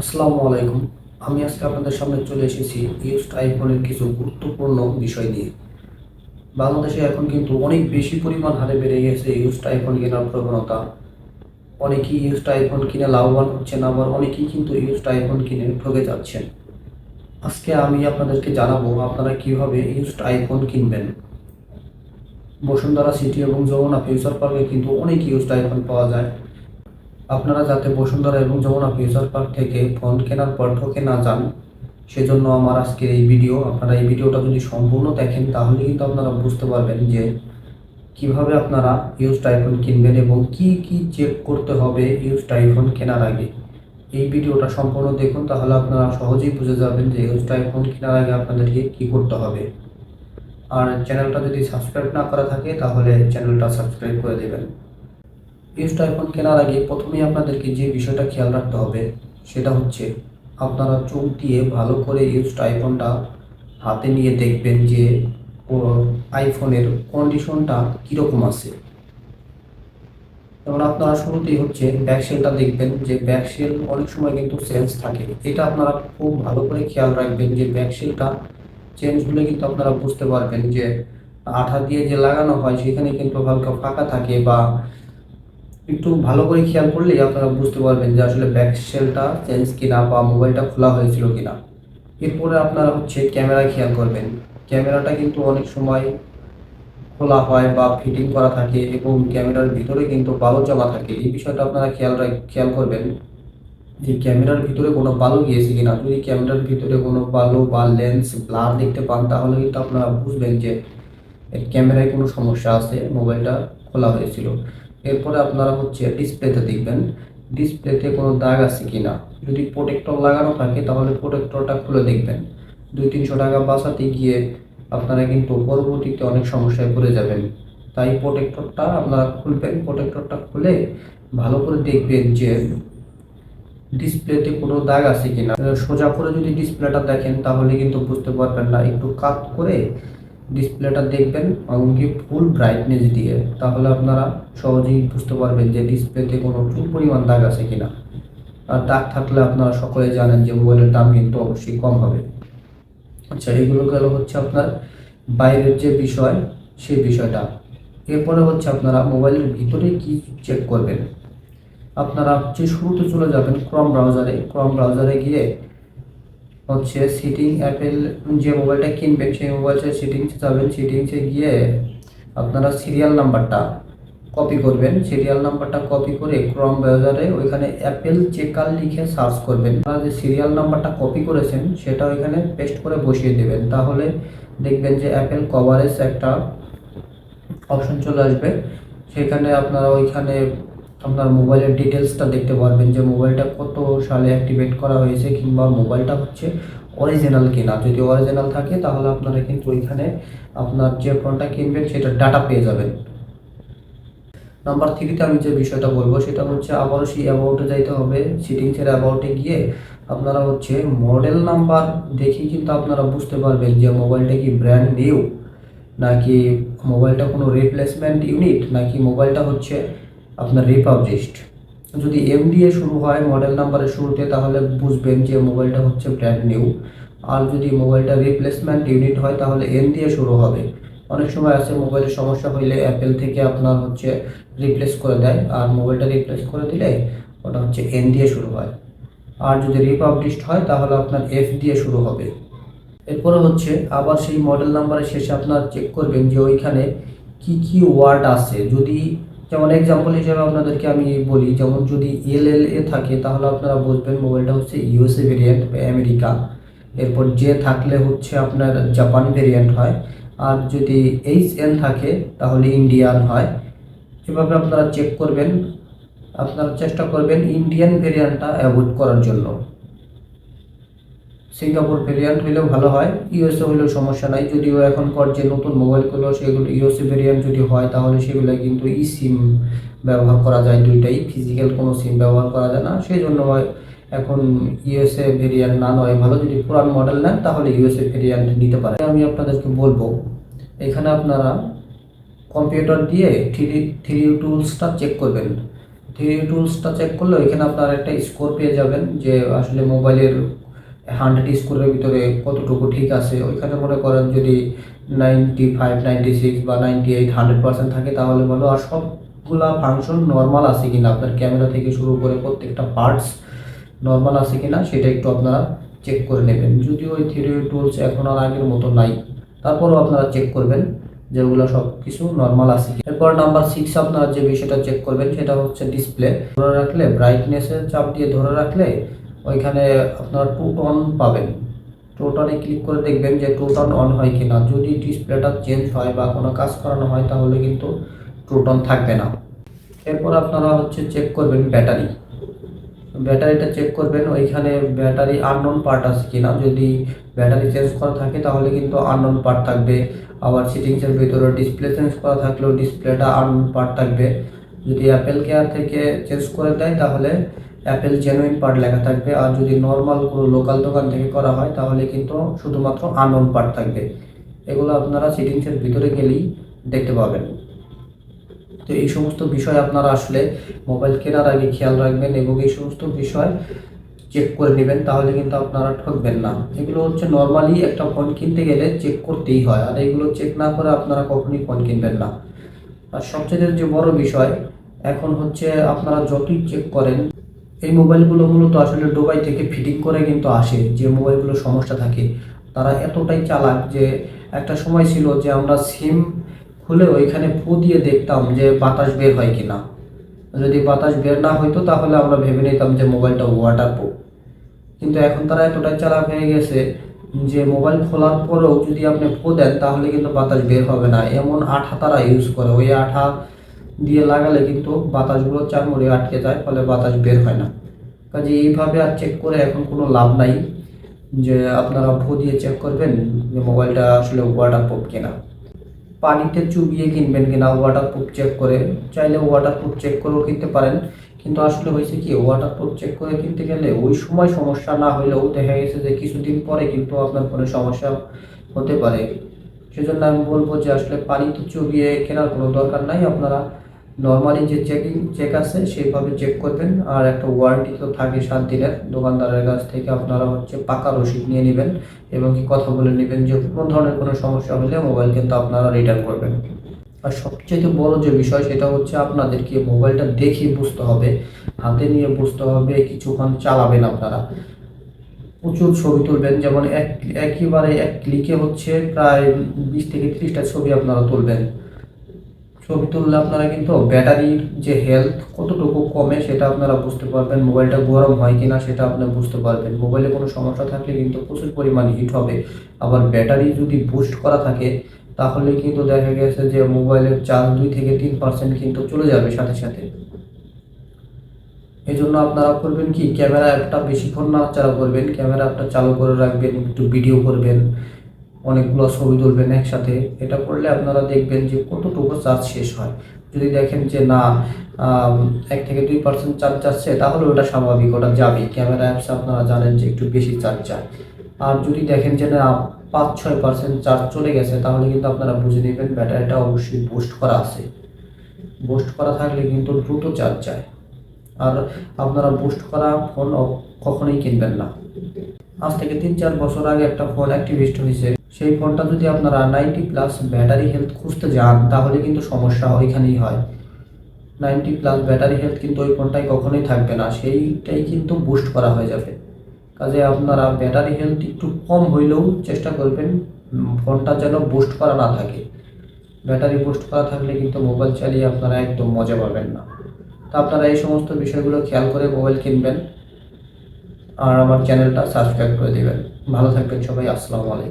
আসসালামু আলাইকুম। আমি আজকে আপনাদের সামনে চলে এসেছি ইউজড আইফোনের কিছু গুরুত্বপূর্ণ বিষয় নিয়ে। বাংলাদেশে এখন কিন্তু অনেক বেশি পরিমাণ হারে বেড়ে গেছে ইউজড আইফোন কেনার প্রবণতা। অনেকেই ইউজড আইফোন কিনে লাভবান হচ্ছেন, আবার অনেকেই কিন্তু ইউজড আইফোন কিনে ঠকে যাচ্ছেন। আজকে আমি আপনাদেরকে জানাব আপনারা কীভাবে ইউজড আইফোন কিনবেন। বসুন্ধরা সিটি এবং যমুনা ফিউচার পার্কে কিন্তু অনেক ইউজড আইফোন পাওয়া যায়। আপনারা যাতে বসুন্ধরা এবং যমুনা ফিউচার পার্ক থেকে ফোন কেনার পর ঠকে না যান, সেজন্য আমার আজকের এই ভিডিও। আপনারা এই ভিডিওটা যদি সম্পূর্ণ দেখেন, তাহলে কিন্তু আপনারা বুঝতে পারবেন যে কীভাবে আপনারা ইউজ আইফোন কিনবেন এবং কি কি চেক করতে হবে ইউজ আইফোন কেনার আগে। এই ভিডিওটা সম্পূর্ণ দেখুন, তাহলে আপনারা সহজেই বুঝে যাবেন যে ইউজ আইফোন কেনার আগে আপনাদেরকে কি করতে হবে। আর চ্যানেলটা যদি সাবস্ক্রাইব না করা থাকে, তাহলে চ্যানেলটা সাবস্ক্রাইব করে দেবেন। ইউজড আইফোন কেনার আগে প্রথমেই আপনাদেরকে যে বিষয়টা খেয়াল রাখতে হবে, সেটা হচ্ছে আপনারা চোখ দিয়ে ভালো করে ইউজড আইফোনটা হাতে নিয়ে দেখবেন যে আইফোনের কন্ডিশনটা কীরকম আছে। যেমন আপনারা শুরুতেই হচ্ছে ব্যাকসেলটা দেখবেন যে ব্যাকসেল অনেক সময় কিন্তু চেঞ্জ থাকে। এটা আপনারা খুব ভালো করে খেয়াল রাখবেন যে ব্যাকসেলটা চেঞ্জ হলে কিন্তু আপনারা বুঝতে পারবেন যে আঠা দিয়ে যে লাগানো হয়, সেখানে কিন্তু হালকা ফাঁকা থাকে বা একটু ভালো করে খেয়াল করলেই আপনারা বুঝতে পারবেন যে আসলে ব্যাক সেলটা চেঞ্জ কিনা বা মোবাইলটা খোলা হয়েছিল কিনা। এরপরে আপনারা হচ্ছে ক্যামেরা খেয়াল করবেন। ক্যামেরাটা কিন্তু অনেক সময় খোলা হয় বা ফিটিং করা থাকে এবং ক্যামেরার ভিতরে কিন্তু বালু জমা থাকে। এই বিষয়টা আপনারা খেয়াল রাখ, খেয়াল করবেন যে ক্যামেরার ভিতরে কোনো বালু গিয়েছে কিনা। যদি ক্যামেরার ভিতরে কোনো বালু বা লেন্স ব্লার দেখতে পান, তাহলে কিন্তু আপনারা বুঝবেন যে ক্যামেরায় কোনো সমস্যা আছে মোবাইলটা খোলা হয়েছিল। এরপরে আপনারা হচ্ছে ডিসপ্লেতে দেখবেন ডিসপ্লেতে কোনো দাগ আছে কি না যদি প্রোটেক্টর লাগানো থাকে, তাহলে প্রোটেক্টরটা খুলে দেখবেন। দুই তিনশো টাকা বাঁচাতে গিয়ে আপনারা কিন্তু পরবর্তীতে অনেক সমস্যায় পড়ে যাবেন। তাই প্রোটেক্টরটা আপনারা খুলবেন। প্রোটেক্টরটা খুলে ভালো করে দেখবেন যে ডিসপ্লেতে কোনো দাগ আছে কিনা। সোজা করে যদি ডিসপ্লেটা দেখেন, তাহলে কিন্তু বুঝতে পারবেন না। একটু কাত করে ডিসপ্লেটা দেখবেন এমনকি ফুল ব্রাইটনেস দিয়ে, তাহলে আপনারা সহজেই বুঝতে পারবেন যে ডিসপ্লেতে কোনো চুল পরিমাণ দাগ আছে কিনা। আর দাগ থাকলে আপনারা সকলে জানেন যে মোবাইলের দাম কিন্তু অবশ্যই কম হবে। আচ্ছা এগুলো গেল হচ্ছে আপনার বাইরের যে বিষয়, সেই বিষয়টা। এরপরে হচ্ছে আপনারা মোবাইলের ভিতরে কি চেক করবেন? আপনারা হচ্ছে শুরুতে চলে যাবেন ক্রম ব্রাউজারে ক্রম ব্রাউজারে গিয়ে হচ্ছে সিটিং অ্যাপেল যে মোবাইলটা কিনবেন, সেই মোবাইলটা সেটিংসে যাবেন সেটিংসে গিয়ে আপনারা সিরিয়াল নাম্বারটা কপি করবেন। সিরিয়াল নাম্বারটা কপি করে ক্রম ব্রাউজারে ওইখানে অ্যাপেল চেকার লিখে সার্চ করবেন। আপনারা যে সিরিয়াল নাম্বারটা কপি করেছেন, সেটা ওইখানে পেস্ট করে বসিয়ে দেবেন। তাহলে দেখবেন যে অ্যাপেল কভারেজ একটা অপশন চলে আসবে। সেখানে আপনারা ওইখানে আপনার মোবাইলের ডিটেলসটা দেখতে পারবেন যে মোবাইলটা কত সালে অ্যাক্টিভেট করা হয়েছে কিংবা মোবাইলটা হচ্ছে অরিজিনাল কিনা। যদি অরিজিনাল থাকে, তাহলে আপনারা কিন্তু ওইখানে আপনার যে ফোনটা কিনবেন, সেটা ডাটা পেয়ে যাবেন। নাম্বার থ্রিতে আমি যে বিষয়টা বলব, সেটা হচ্ছে আবারও সেই অ্যাবাউটে যাইতে হবে। সিটিংসের অ্যাবাউটে গিয়ে আপনারা হচ্ছে মডেল নাম্বার দেখে কিন্তু আপনারা বুঝতে পারবেন যে মোবাইলটা কি ব্র্যান্ড নিউ নাকি মোবাইলটা কোনো রিপ্লেসমেন্ট ইউনিট নাকি মোবাইলটা হচ্ছে আপনার রিপাবলিশড যদি এম দিয়ে শুরু হয় মডেল নাম্বারের শুরুতে, তাহলে বুঝবেন যে মোবাইলটা হচ্ছে ব্র্যান্ড নিউ আর যদি মোবাইলটা রিপ্লেসমেন্ট ইউনিট হয়, তাহলে এন দিয়ে শুরু হবে। অনেক সময় আছে মোবাইলের সমস্যা হইলে অ্যাপেল থেকে আপনার হচ্ছে রিপ্লেস করে দেয়। আর মোবাইলটা রিপ্লেস করে দিলে ওটা হচ্ছে এন দিয়ে শুরু হয়। আর যদি রিপাবলিশড হয়, তাহলে আপনার এফ দিয়ে শুরু হবে। এরপরে হচ্ছে, আবার সেই মডেল নাম্বারের শেষে আপনার চেক করবেন যে ওইখানে কি কি ওয়ার্ড আছে। যদি যেমন এক্সাম্পল হিসেবে আপনাদেরকে আমি বলি, যেমন যদি এল এল এ থাকে, তাহলে আপনারা বুঝবেন মোবাইলটা হচ্ছে ইউএসএ ভেরিয়েন্ট আমেরিকা। এরপর যে থাকলে হচ্ছে আপনার জাপান ভেরিয়েন্ট হয়। আর যদি এইচ এন থাকে, তাহলে ইন্ডিয়ান হয়। এভাবে আপনারা চেক করবেন। আপনারা চেষ্টা করবেন ইন্ডিয়ান ভেরিয়েন্টটা অ্যাভয়েড করার জন্য। সিঙ্গাপুর ভেরিয়েন্ট হলেও ভালো হয়। ইউএসএ হলেও সমস্যা নাই। যদিও এখনকার যে নতুন মোবাইলগুলো সেগুলো ইউএসএ ভেরিয়েন্ট যদি হয়, তাহলে সেগুলো কিন্তু ই সিম ব্যবহার করা যায়। দুইটাই ফিজিক্যাল কোনো সিম ব্যবহার করা যায় না। সেই জন্য হয় এখন ইউএসএ ভেরিয়েন্ট না নয় ভালো। যদি পুরান মডেল নেন, তাহলে ইউএসএ ভেরিয়েন্ট নিতে পারে আমি আপনাদেরকে বলব, এখানে আপনারা কম্পিউটার দিয়ে থ্রি থ্রি টুলসটা চেক করবেন। থ্রি টুলসটা চেক করলে এখানে আপনার একটা স্কোর পেয়ে যাবেন যে আসলে মোবাইলের হান্ড্রেড স্কোরের ভিতরে কতটুকু ঠিক আছে? ওইখানে মনে করেন যদি নাইনটি ফাইভ নাইনটি সিক্স বা নাইনটি এইট হান্ড্রেড পার্সেন্ট থাকে তাহলে ভালো আর সবগুলা ফাংশন নর্মাল আছে কিনা? আপনার ক্যামেরা থেকে শুরু করে প্রত্যেকটা পার্টস নর্মাল আছে কিনা, সেটা একটু আপনারা চেক করে নেবেন। যদিও ওই থ্রি টুলস এখন আর আগের মতো নাই। তারপরও আপনারা চেক করবেন যে ওগুলো সব কিছু নর্মাল আছে এরপর নাম্বার সিক্স আপনারা যে বিষয়টা চেক করবেন, সেটা হচ্ছে ডিসপ্লে ধরে রাখলে ব্রাইটনেসের চাপ দিয়ে ধরে রাখলে ওইখানে আপনারা টন পাবেন। টু টনে ক্লিক করে দেখবেন যে টু টন অন হয় কিনা। যদি ডিসপ্লেটা চেঞ্জ হয় বা কোনো কাজ করানো হয়, তাহলে কিন্তু টু টন থাকবে না। এরপর আপনারা হচ্ছে চেক করবেন ব্যাটারি ব্যাটারিটা চেক করবেন, ওইখানে ব্যাটারি আননোন পার্ট আছে কিনা। যদি ব্যাটারি চেঞ্জ করা থাকে, তাহলে কিন্তু আননোন পার্ট থাকবে। আবার সিটিংসের ভিতরে ডিসপ্লে চেঞ্জ করা থাকলেও ডিসপ্লেটা আননোন পার্ট থাকবে। যদি অ্যাপেল কেয়ার থেকে চেঞ্জ করে দেয়, তাহলে অ্যাপেল জেনুইন পার্ট লেখা থাকবে। আর যদি নর্মাল কোনো লোকাল দোকান থেকে করা হয়, তাহলে কিন্তু শুধুমাত্র আননোন পার্ট থাকবে। এগুলো আপনারা সিটিংসের ভিতরে গেলেই দেখতে পাবেন। তো এই সমস্ত বিষয় আপনারা আসলে মোবাইল কেনার আগে খেয়াল রাখবেন এবং এই সমস্ত বিষয় চেক করে নেবেন, তাহলে কিন্তু আপনারা ঠকবেন না। এগুলো হচ্ছে নর্মালি একটা ফোন কিনতে গেলে চেক করতেই হয়। আর এগুলো চেক না করে আপনারা কখনোই ফোন কিনবেন না। আর সবচেয়ে যে বড় বিষয়, এখন হচ্ছে আপনারা যতই চেক করেন এই মোবাইলগুলো মূলত আসলে দুবাই থেকে ফিটিং করে কিন্তু আসে, যে মোবাইলগুলো সমস্যা থাকে। তারা এতটাই চালাক যে একটা সময় ছিল যে আমরা সিম খুলে ওইখানে ফু দিয়ে দেখতাম যে বাতাস বের হয় কিনা। যদি বাতাস বের না হইতো তাহলে আমরা ভেবে নিতাম যে মোবাইলটা ওয়াটার প্রুফ কিন্তু এখন তারা এতটাই চালাক হয়ে গেছে যে মোবাইল খোলার পরেও যদি আপনি ফু দেন তাহলে কিন্তু বাতাস বের হবে না। এমন আঠা তারা ইউজ করে। ওই আঠা দিয়ে লাগালে কিন্তু বাতাসগুলো চারমুড়ে আটকে যায়, ফলে বাতাস বের হয় না। কাজে এইভাবে আর চেক করে এখন কোনো লাভ নাই যে আপনারা ফু দিয়ে চেক করবেন যে মোবাইলটা আসলে ওয়াটার প্রুফ কিনা। পানিতে চুবিয়ে কিনবেন কিনা ওয়াটার প্রুফ চেক করে। চাইলে ওয়াটার প্রুফ চেক করেও কিনতে পারেন। কিন্তু আসলে হয়েছে কি ওয়াটার প্রুফ চেক করে কিনতে গেলে ওই সময় সমস্যা না হলেও দেখা গেছে যে কিছুদিন পরে কিন্তু আপনার কোনো সমস্যা হতে পারে। সেজন্য আমি বলব যে আসলে পানিতে চুবিয়ে কেনার কোনো দরকার নাই আপনারা। নর্মালি যে চেকিং চেক আছে, সেইভাবে চেক করবেন। আর একটা ওয়ারেন্টি তো থাকে সাত দিনের দোকানদারের কাছ থেকে আপনারা হচ্ছে পাকা রসিদ নিয়ে নেবেন এবং কি কথা বলে নেবেন যে কোনো ধরনের কোনো সমস্যা হলে মোবাইল কিন্তু আপনারা রিটার্ন করবেন। আর সবচেয়ে বড় যে বিষয়, সেটা হচ্ছে আপনাদেরকে মোবাইলটা দেখে বুঝতে হবে, হাতে নিয়ে বুঝতে হবে, কিছুক্ষণ চালাবেন আপনারা। প্রচুর ছবি তুলবেন, যেমন এক, একেবারে এক ক্লিকে হচ্ছে প্রায় বিশ থেকে ত্রিশটা ছবি আপনারা তুলবেন। ছবি তুললে আপনারা কিন্তু ব্যাটারির যে হেলথ কতটুকু কমে সেটা আপনারা বুঝতে পারবেন, মোবাইলটা গরম হয় কিনা সেটা আপনি বুঝতে পারবেন। মোবাইলে কোনো সমস্যা থাকলে কিন্তু প্রচুর পরিমাণ হিট হবে। আবার ব্যাটারি যদি বুস্ট করা থাকে, তাহলে কিন্তু দেখা গেছে যে মোবাইলের চার্জ দুই থেকে তিন পার্সেন্ট কিন্তু চলে যাবে সাথে সাথে। এই জন্য আপনারা করবেন কি, ক্যামেরা অ্যাপটা বেশিক্ষণ না চালু করবেন, ক্যামেরা অ্যাপটা চালু করে রাখবেন, একটু ভিডিও করবেন। অনেকগুলো ছবি তুলবেন একসাথে। এটা করলে আপনারা দেখবেন যে কতটুকু চার্জ শেষ হয়। যদি দেখেন যে না এক থেকে দুই পার্সেন্ট চার্জ যাচ্ছে, তাহলে ওটা স্বাভাবিক, ওটা যাবে ক্যামেরা অ্যাপস আপনারা জানেন যে একটু বেশি চার্জ যায়। আর যদি দেখেন যে না, পাঁচ ছয় পার্সেন্ট চার্জ চলে গেছে, তাহলে কিন্তু আপনারা বুঝে নেবেন ব্যাটারিটা অবশ্যই বুস্ট করা আছে। বুস্ট করা থাকলে কিন্তু দ্রুত চার্জ যায়। আর আপনারা বুস্ট করা ফোন কখনোই কিনবেন না। আজ থেকে তিন চার বছর আগে একটা ফোন অ্যাক্টিভেস্ট হয়েছে। সেই ফোনটা যদি আপনারা নাইনটি প্লাস ব্যাটারি হেলথ খুঁজতে যান, তাহলে কিন্তু সমস্যা ওইখানেই হয়। নাইনটি প্লাস ব্যাটারি হেলথ কিন্তু ওই ফোনটাই কখনোই থাকবে না, সেইটাই কিন্তু বুস্ট করা হয়ে যাবে। কাজে আপনারা ব্যাটারি হেলথ একটু কম হইলেও চেষ্টা করবেন ফোনটা যেন বুস্ট করা না থাকে। ব্যাটারি বুস্ট করা থাকলে কিন্তু মোবাইল চালিয়ে আপনারা একদম মজা পাবেন না। তা আপনারা এই সমস্ত বিষয়গুলো খেয়াল করে মোবাইল কিনবেন, আর আমার চ্যানেলটা সাবস্ক্রাইব করে দেবেন। ভালো থাকবেন সবাই, আসসালামু আলাইকুম।